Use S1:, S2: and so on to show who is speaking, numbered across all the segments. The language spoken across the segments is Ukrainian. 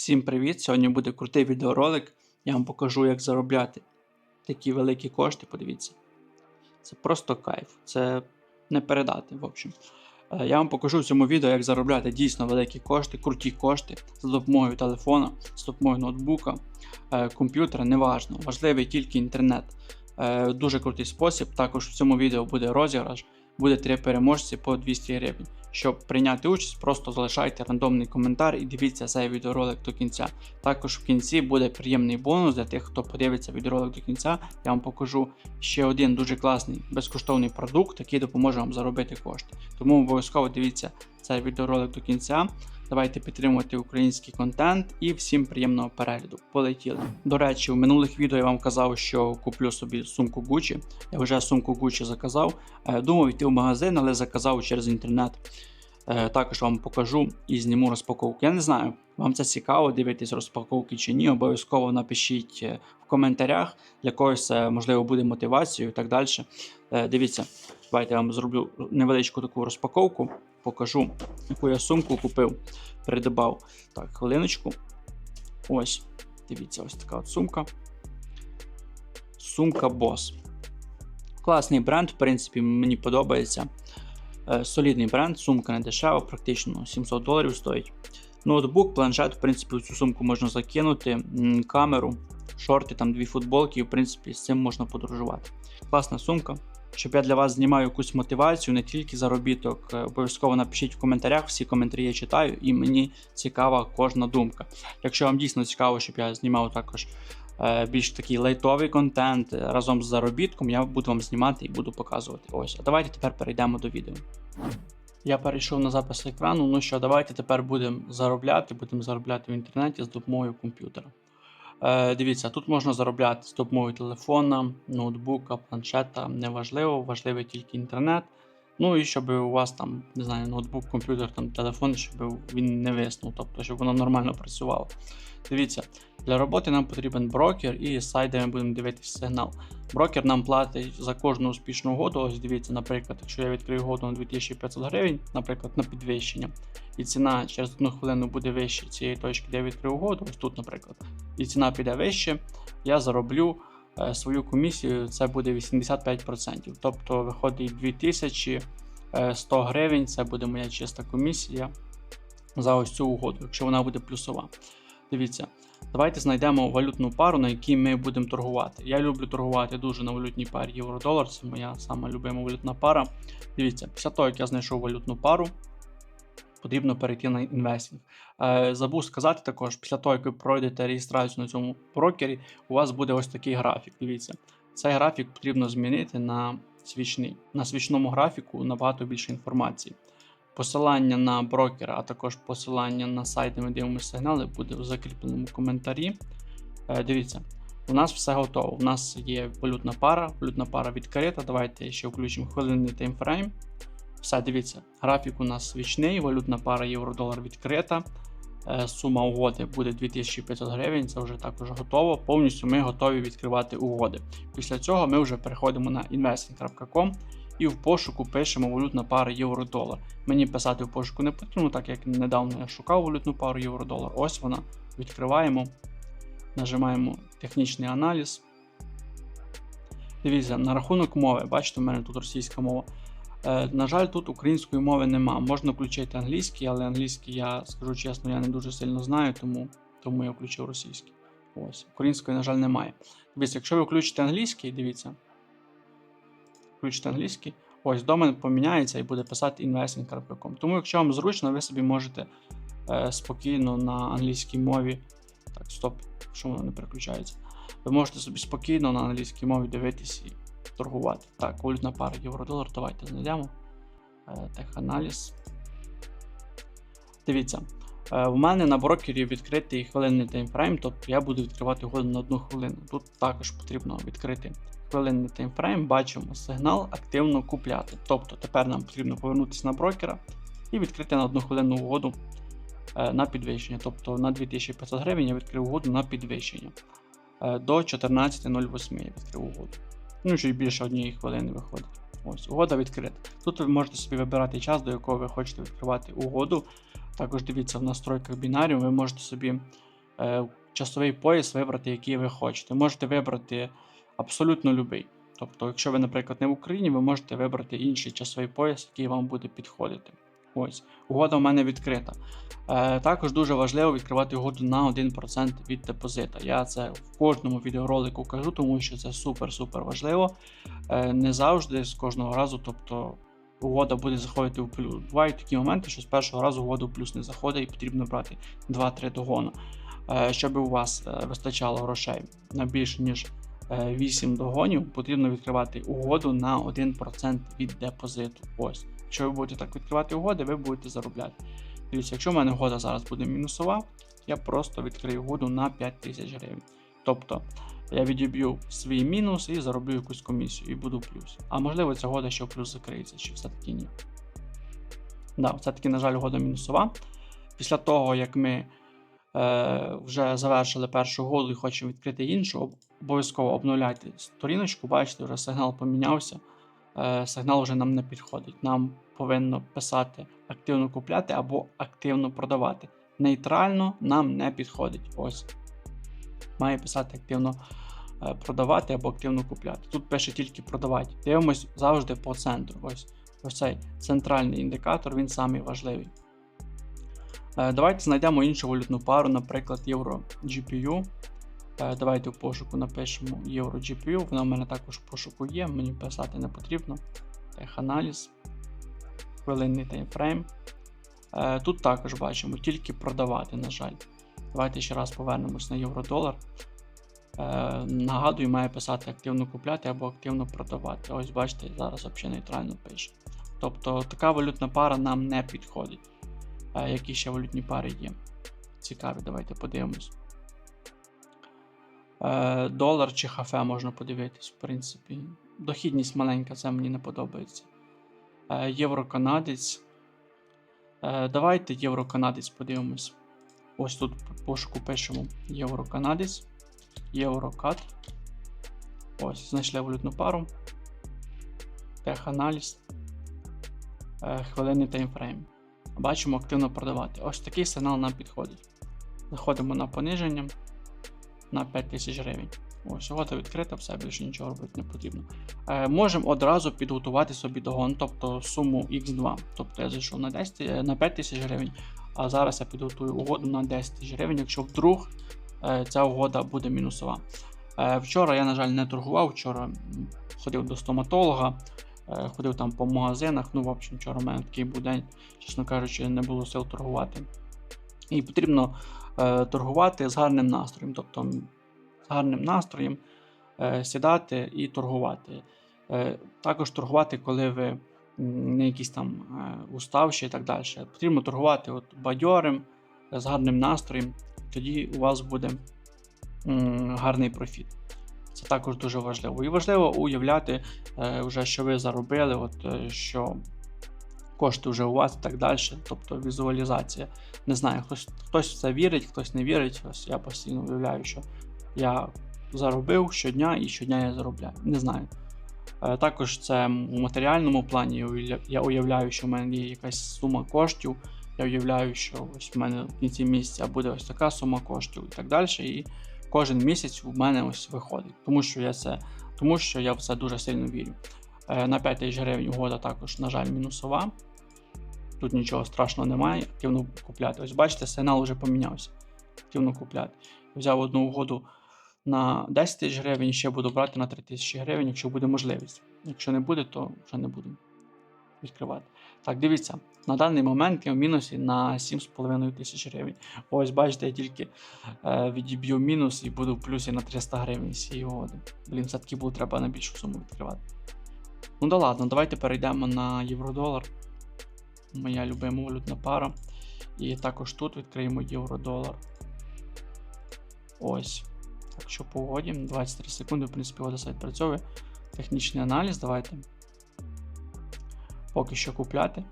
S1: Всім привіт! Сьогодні буде крутий відеоролик. Я вам покажу, як заробляти такі великі кошти. Подивіться. Це просто кайф. Це не передати, в общем. Е, Я вам покажу в цьому відео, як заробляти дійсно великі кошти, круті кошти за допомогою телефона, з допомогою ноутбука, е, комп'ютера, неважно. Важливий тільки інтернет. Е, Дуже крутий спосіб. Також в цьому відео буде розіграш, буде три переможці по 200 гривень. Щоб прийняти участь, просто залишайте рандомний коментар і дивіться цей відеоролик до кінця. Також в кінці буде приємний бонус для тих, хто подивиться відеоролик до кінця. Я вам покажу ще один дуже класний безкоштовний продукт, який допоможе вам заробити кошти. Тому обов'язково дивіться цей відеоролик до кінця. Давайте підтримувати український контент і всім приємного перегляду. Полетіли. До речі, в минулих відео я вам казав, що куплю собі сумку Gucci. Я вже сумку Gucci заказав. Е, Думав йти в магазин, але заказав через інтернет. Е, Також вам покажу і зніму розпаковку. Я не знаю, вам це цікаво дивитись розпаковки чи ні. Обов'язково напишіть е, коментарях. Для когось це можливо буде мотивацією і так далі. Е, Дивіться, давайте я вам зроблю невеличку таку розпаковку. Покажу, яку я сумку купив, придбав. Так, хвилиночку. Ось, дивіться, ось така от сумка. Сумка Boss. Класний бренд, в принципі, мені подобається. Е, Солідний бренд, сумка не дешева, практично 700 доларів стоїть. Ноутбук, планшет, в принципі, в цю сумку можна закинути, камеру, шорти, там дві футболки, і в принципі з цим можна подорожувати. Класна сумка. Щоб я для вас знімаю якусь мотивацію, не тільки заробіток, е, обов'язково напишіть в коментарях, всі коментарі я читаю, і мені цікава кожна думка. Якщо вам дійсно цікаво, щоб я знімав також е, більш такий лайтовий контент е, разом з заробітком, я буду вам знімати і буду показувати. Ось, а давайте тепер перейдемо до відео. Я перейшов на запис екрану. Ну що, давайте тепер будемо заробляти, будемо заробляти в інтернеті з допомогою комп'ютера. Е, дивіться, тут можна заробляти з допомогою телефона, ноутбука, планшета, неважливо, важливий тільки інтернет. Ну і щоб у вас там, не знаю, ноутбук, комп'ютер, там телефон, щоб він не виснув, тобто щоб воно нормально працювало. Дивіться, для роботи нам потрібен брокер і сайт, де ми будемо дивитися сигнал. Брокер нам платить за кожну успішну угоду. Ось дивіться, наприклад, якщо я відкрию угоду на 2500 гривень, наприклад, на підвищення, і ціна через одну хвилину буде вище цієї точки, де я відкрив угоду, ось тут, наприклад, і ціна піде вище, я зароблю е, свою комісію, це буде 85%. Тобто виходить 2100 гривень, це буде моя чиста комісія за ось цю угоду, якщо вона буде плюсова. Дивіться, давайте знайдемо валютну пару, на якій ми будемо торгувати. Я люблю торгувати дуже на валютній парі євро-долар, це моя сама любима валютна пара. Дивіться, після того, як я знайшов валютну пару, потрібно перейти на інвестинг. Е, забув сказати також, після того, як ви пройдете реєстрацію на цьому брокері, у вас буде ось такий графік. Дивіться, цей графік потрібно змінити на свічний. На свічному графіку набагато більше інформації. Посилання на брокера, а також посилання на сайт, де ми дивимося сигнали, буде в закріпленому коментарі. Е, дивіться, у нас все готово. У нас є валютна пара, валютна пара відкрита. Давайте ще включимо хвилинний таймфрейм. Все, дивіться, графік у нас свічний, валютна пара євро-долар відкрита. Е, Сума угоди буде 2500 гривень, це вже також готово. Повністю ми готові відкривати угоди. Після цього ми вже переходимо на investing.com і в пошуку пишемо валютна пара євро-долар. Мені писати в пошуку не потрібно, так як недавно я шукав валютну пару євро-долар. Ось вона. Відкриваємо, нажимаємо технічний аналіз. Дивіться, на рахунок мови, бачите, у мене тут російська мова. Е, на жаль, тут української мови нема. Можна включити англійський, але англійський, я скажу чесно, я не дуже сильно знаю, тому тому я включив російський. Ось, Української, на жаль, немає. Дивіться, якщо ви включите англійський, дивіться. Включите англійський, ось домен поміняється і буде писати investing.com. Тому, якщо вам зручно, ви собі можете е, спокійно на англійській мові. Так, стоп, що воно не переключається. Ви можете собі спокійно на англійській мові дивитись і торгувати. Так, валютна пара євро-долар, давайте знайдемо. Е, теханаліз. Дивіться, е, в мене на брокері відкритий хвилинний таймфрейм, тобто я буду відкривати угоду на одну хвилину. Тут також потрібно відкрити хвилинний таймфрейм, бачимо сигнал активно купляти. Тобто тепер нам потрібно повернутися на брокера і відкрити на одну хвилинну угоду е, на підвищення. Тобто на 2500 гривень я відкрив угоду на підвищення. До 14.08 я відкрив угоду. Ну, чуть більше однієї хвилини виходить. Ось, угода відкрита. Тут ви можете собі вибирати час, до якого ви хочете відкривати угоду. Також дивіться, в настройках бінарів ви можете собі е, часовий пояс вибрати, який ви хочете. Можете вибрати абсолютно любий. Тобто, якщо ви, наприклад, не в Україні, ви можете вибрати інший часовий пояс, який вам буде підходити. Ось, угода в мене відкрита. Е, Також дуже важливо відкривати угоду на 1% від депозита. Я це в кожному відеоролику кажу, тому що це супер-супер важливо. Е, Не завжди з кожного разу, тобто угода буде заходити в плюс. Бувають такі моменти, що з першого разу угода в плюс не заходить і потрібно брати 2-3 догону. Е, Щоб у вас е, вистачало грошей на більше, ніж 8 догонів, потрібно відкривати угоду на 1% від депозиту. Ось. Якщо ви будете так відкривати угоди, ви будете заробляти. Дивіться, якщо в мене угода зараз буде мінусова, я просто відкрию угоду на 5000 гривень. Тобто я відіб'ю свій мінус і зароблю якусь комісію і буду плюс. А можливо, ця угода ще в плюс закриється, чи все-таки ні. Да, все-таки, на жаль, угода мінусова. Після того, як ми е, вже завершили першу угоду і хочемо відкрити іншу, обов'язково обновляйте сторіночку, бачите, вже сигнал помінявся. Е, сигнал вже нам не підходить. Нам повинно писати активно купляти або активно продавати. Нейтрально нам не підходить. Ось. Має писати активно е, продавати або активно купляти. Тут пише тільки продавати. Дивимось завжди по центру. Ось ось цей центральний індикатор, він самий важливий. Е, Давайте знайдемо іншу валютну пару, наприклад, євро GPU. Е, Давайте в пошуку напишемо Euro GPU. Вона в мене також в пошуку є, мені писати не потрібно. Теханаліз, хвилинний таймфрейм. Е, Тут також бачимо тільки продавати, на жаль. Давайте ще раз повернемось на євро-долар. Е, Нагадую, має писати активно купляти або активно продавати. Ось бачите, зараз взагалі нейтрально пише. Тобто така валютна пара нам не підходить. Які ще валютні пари є? Цікаві, давайте подивимось. Е, Долар чи хафе можна подивитись, в принципі. Дохідність маленька, це мені не подобається. Е, Євро-канадець. Е, Давайте євро-канадець подивимось. Ось тут пошуку пишемо євро-канадець, єврокат. Ось, знайшли валютну пару. Теханаліз. Хвилинний таймфрейм. Бачимо активно продавати. Ось такий сигнал нам підходить. Заходимо на пониження на 5000 гривень. Ось, угода відкрита, все більше нічого робити не потрібно. Е, Можемо одразу підготувати собі догон, тобто суму X2. Тобто я зайшов на 10, е, на 5 тисяч гривень, а зараз я підготую угоду на 10 тисяч гривень, якщо вдруг е, ця угода буде мінусова. Е, Вчора я, на жаль, не торгував. Вчора ходив до стоматолога, е, ходив там по магазинах. Ну, в общем, вчора у мене такий був день, чесно кажучи, не було сил торгувати. І потрібно торгувати з гарним настроєм. Тобто з гарним настроєм е, сідати і торгувати. Е, також торгувати, коли ви не якісь там е, уставші і так далі. Потрібно торгувати от бадьорим, е, з гарним настроєм, тоді у вас буде гарний профіт. Це також дуже важливо. І важливо уявляти, е, вже, що ви заробили, от, е, що кошти вже у вас і так далі. Тобто візуалізація. Не знаю, хтось, хтось в це вірить, хтось не вірить. Ось я постійно уявляю, що я заробив щодня і щодня я заробляю. Не знаю. Е, Також це в матеріальному плані я уявляю, що в мене є якась сума коштів. Я уявляю, що ось в мене в кінці місяця буде ось така сума коштів і так далі. І кожен місяць у мене ось виходить. Тому що я це, тому що я в це дуже сильно вірю. Е, На 5 тисяч гривень угода також, на жаль, мінусова. Тут нічого страшного немає. Активно купляти. Ось бачите, сигнал вже помінявся. Активно купляти. Взяв одну угоду на 10 тисяч гривень, ще буду брати на 3 тисячі гривень, якщо буде можливість. Якщо не буде, то вже не буду відкривати. Так, дивіться, на даний момент я в мінусі на 7,5 тисяч гривень. Ось, бачите, я тільки е, відіб'ю мінус і буду в плюсі на 300 гривень з цієї угоди. Блін, все-таки було треба на більшу суму відкривати. Ну да ладно, давайте перейдемо на євро-долар. Моя любима валютна пара. І також тут відкриємо євро-долар. Ось. Так що по угоді 23 секунди, в принципі, угода сайт працює. Технічний аналіз, давайте. Поки що купляти.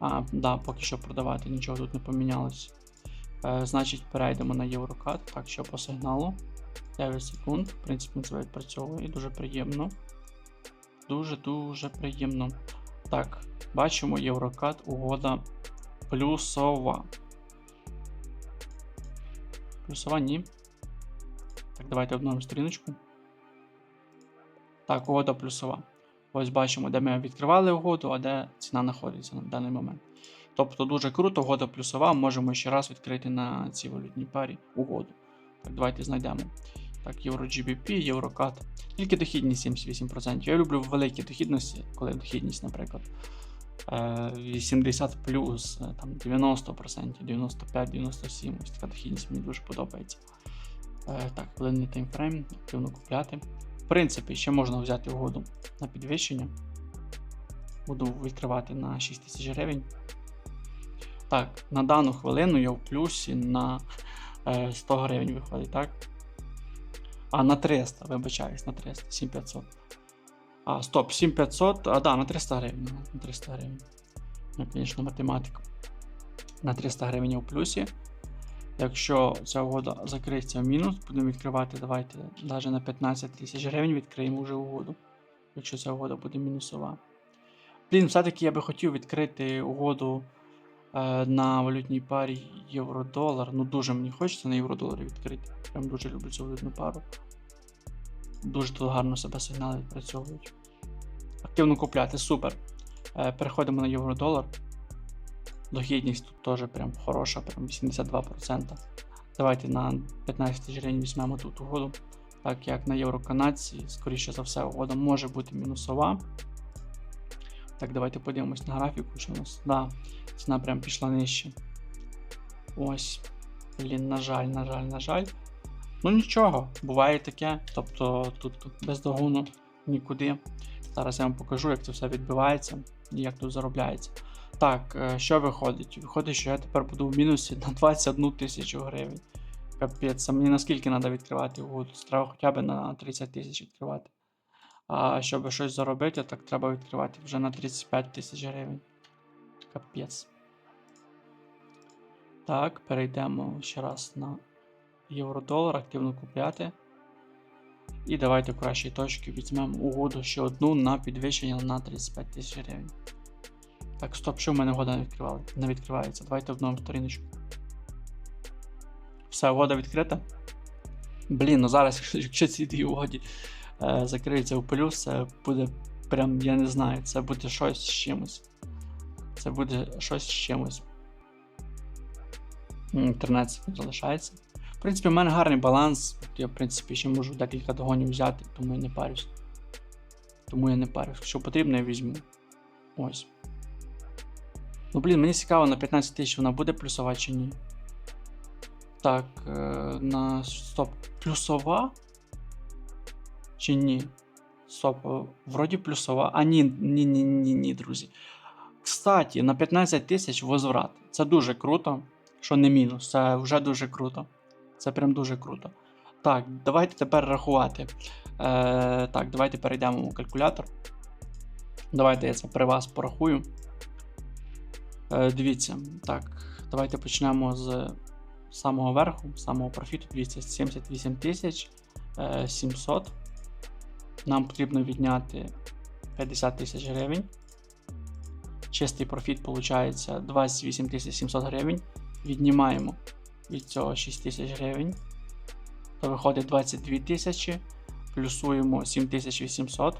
S1: А, да, поки що продавати, нічого тут не помінялось. Е, значить, перейдемо на Єврокат. Так, що по сигналу. 9 секунд. В принципі, це відпрацьовує дуже приємно. Дуже-дуже приємно. Так, бачимо Єврокат, угода плюсова. Плюсова, ні. Так, давайте обновимо сторіночку. Так, угода плюсова. Ось бачимо, де ми відкривали угоду, а де ціна знаходиться на даний момент. Тобто дуже круто, угода плюсова. Можемо ще раз відкрити на цій валютній парі угоду. Так, давайте знайдемо. Так, євро GBP, єврокат. Тільки дохідність 78%. Я люблю великі дохідності, коли дохідність, наприклад, 80 плюс, е, там 90%, 95-97%. Ось така мені дуже подобається. Е, Так, хвилинний таймфрейм, активно купляти. В принципі, ще можна взяти угоду на підвищення. Буду відкривати на 6 тисяч гривень. Так, на дану хвилину я в плюсі на е, 100 гривень виходить, так? А, на 300, вибачаюсь, на 300, 7500. А, стоп, 7500, а, да, на 300 гривень. На 300 гривень. Ну, звісно, математика. На 300 гривень в плюсі. Якщо ця угода закриється в мінус, будемо відкривати, давайте навіть на 15 тисяч гривень відкриємо вже угоду. Якщо ця угода буде мінусова. Блін, все-таки я би хотів відкрити угоду е, на валютній парі євро-долар. Ну дуже мені хочеться на євро-доларі відкрити. Прям дуже люблю цю валютну пару. Дуже тут гарно себе сигнали відпрацьовують. Активно купляти, супер. Е, переходимо на євро-долар. Дохідність тут теж прям хороша, прям 82%. Давайте на 15 тисяч гривень візьмемо тут угоду. Так як на євроканадці, скоріше за все, угода може бути мінусова. Так, давайте подивимось на графіку, що у нас. Да, ціна прям пішла нижче. Ось. Блін, на жаль, на жаль, на жаль. Ну нічого, буває таке. Тобто тут без догону нікуди. Зараз я вам покажу, як це все відбувається і як тут заробляється. Так, е, що виходить? Виходить, що я тепер буду в мінусі на 21 тисячу гривень. Капець, мені наскільки треба відкривати угоду? Треба хоча б на 30 тисяч відкривати. А щоб щось заробити, так треба відкривати вже на 35 тисяч гривень. Капець. Так, перейдемо ще раз на євро-долар, активно купляти. І давайте в кращій точці візьмемо угоду ще одну на підвищення на 35 тисяч гривень. Так, стоп, що в мене угода не відкривала? Не відкривається. Давайте обновимо сторіночку. Все, угода відкрита. Блін, ну зараз, якщо ці дві угоді е, закриються в плюс, це буде прям, я не знаю, це буде щось з чимось. Це буде щось з чимось. М, 13 залишається. Принципі, в мене гарний баланс. Я, в принципі, ще можу декілька догонів взяти, тому я не парюсь. Тому я не парюсь. Якщо потрібно, я візьму. Ось. Ну, блін, мені цікаво, на 15 тисяч вона буде плюсова чи ні. Так, е, на стоп. Плюсова? Чи ні? Стоп, е, вроді плюсова. А ні, ні, ні, ні, ні, друзі. Кстати, на 15 тисяч возврат. Це дуже круто. Що не мінус, це вже дуже круто. Це прям дуже круто. Так, давайте тепер рахувати. Е, Так, давайте перейдемо в калькулятор. Давайте я це при вас порахую. Е, Дивіться, так, давайте почнемо з самого верху, самого профіту 278 тисяч е, 700. Нам потрібно відняти 50 тисяч гривень. Чистий профіт виходить 28 700 гривень. Віднімаємо від цього 6 тисяч гривень. То виходить 22 тисячі. Плюсуємо 7800.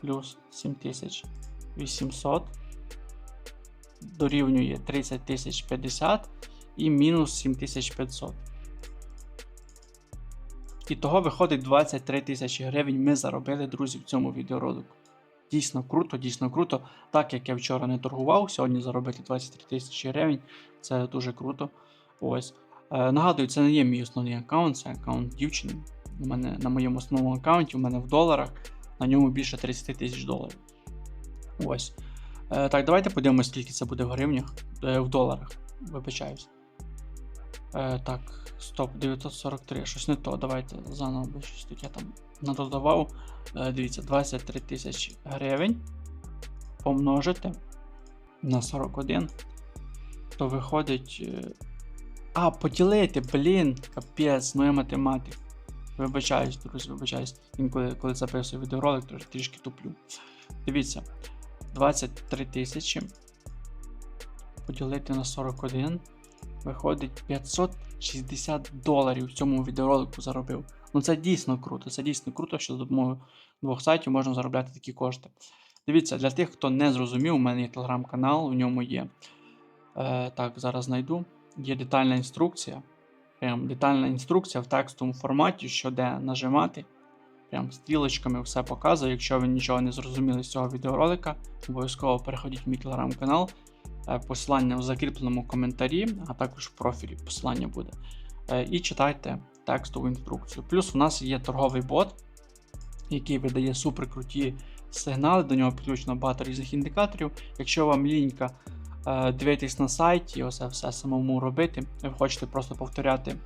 S1: Плюс 7800 дорівнює 30 тисяч 50 і мінус 7500. І того виходить 23 тисячі гривень. Ми заробили, друзі, в цьому відеоролику. Дійсно круто, дійсно круто. Так як я вчора не торгував, сьогодні заробити 23 тисячі гривень. Це дуже круто. Ось. Е, нагадую, це не є мій основний аккаунт, це аккаунт дівчини. У мене на моєму основному аккаунті, у мене в доларах, на ньому більше 30 тисяч доларів. Ось. Е, так, давайте подивимося, скільки це буде в гривнях, е, в доларах. Вибачаюсь. Так, стоп, 943, щось не то. Давайте заново бо щось тут я там надодавав. Дивіться, 23 тисячі гривень помножити на 41. То виходить. А, поділити, блін, капець, ну я математик. Вибачаюсь, друзі, вибачаюсь. Інколи коли записую відеоролик, трошки трішки туплю. Дивіться, 23 тисячі поділити на 41. Виходить 500 60 доларів в цьому відеоролику заробив. Ну це дійсно круто. Це дійсно круто, що за допомогою двох сайтів можна заробляти такі кошти. Дивіться, для тих, хто не зрозумів, у мене є телеграм-канал, у ньому є. Е, так, зараз знайду. Є детальна інструкція. Прям детальна інструкція в текстовому форматі, що де нажимати. Прям стрілочками все показує. Якщо ви нічого не зрозуміли з цього відеоролика, обов'язково переходіть в мій телеграм-канал. Е, Посилання в закріпленому коментарі, а також в профілі посилання буде. Е, І читайте текстову інструкцію. Плюс у нас є торговий бот, який видає суперкруті сигнали, до нього підключено багато різних індикаторів. Якщо вам лінька дивитись на сайті, оце все самому робити, ви хочете просто повторяти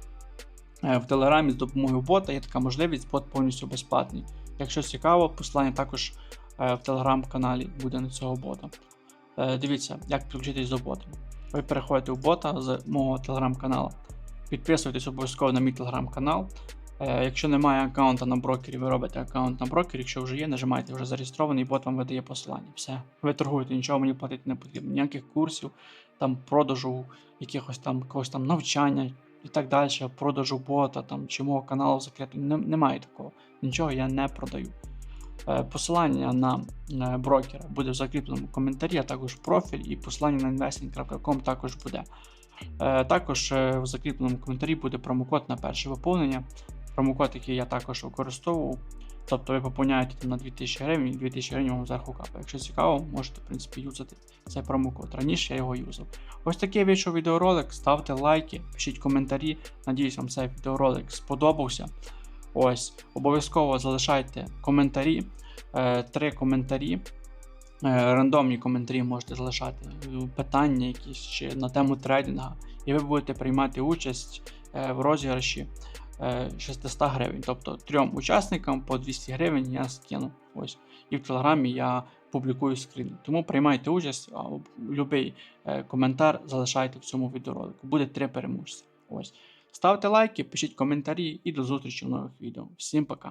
S1: е, в Телеграмі з допомогою бота, є така можливість, бот повністю безплатний. Якщо цікаво, посилання також е, в телеграм-каналі буде на цього бота. Е, Дивіться, як підключитись до бота. Ви переходите в бота з мого телеграм-каналу. Підписуйтесь обов'язково на мій телеграм-канал. Е, Якщо немає аккаунта на брокері, ви робите аккаунт на брокері. Якщо вже є, нажимаєте вже зареєстрований, бот вам видає посилання. Все. Ви торгуєте, нічого мені платити не потрібно. Ніяких курсів, там продажу, якихось там якогось там навчання і так далі, продажу бота там, чи мого каналу закритого. Немає такого. Нічого я не продаю. Е, Посилання на брокера буде в закріпленому коментарі, а також профіль, і посилання на investing.com також буде. Е, Також в закріпленому коментарі буде промокод на перше виповнення. Промокод, який я також використовував. Тобто ви поповняєте на 2000 гривень, і 2000 гривень вам зверху капає. Якщо цікаво, можете в принципі юзати цей промокод. Раніше я його юзав. Ось такий вийшов відеоролик. Ставте лайки, пишіть коментарі. Надіюсь, вам цей відеоролик сподобався. Ось, обов'язково залишайте коментарі. Е, Три коментарі. Е, Рандомні коментарі можете залишати, е, питання якісь чи на тему трейдинга, і ви будете приймати участь в розіграші 600 гривень. Тобто трьом учасникам по 200 гривень я скину. Ось. І в телеграмі я публікую скрін. Тому приймайте участь, а будь-який коментар залишайте в цьому відеоролику. Буде три переможці. Ось. Ставте лайки, пишіть коментарі і до зустрічі в нових відео. Всім пока!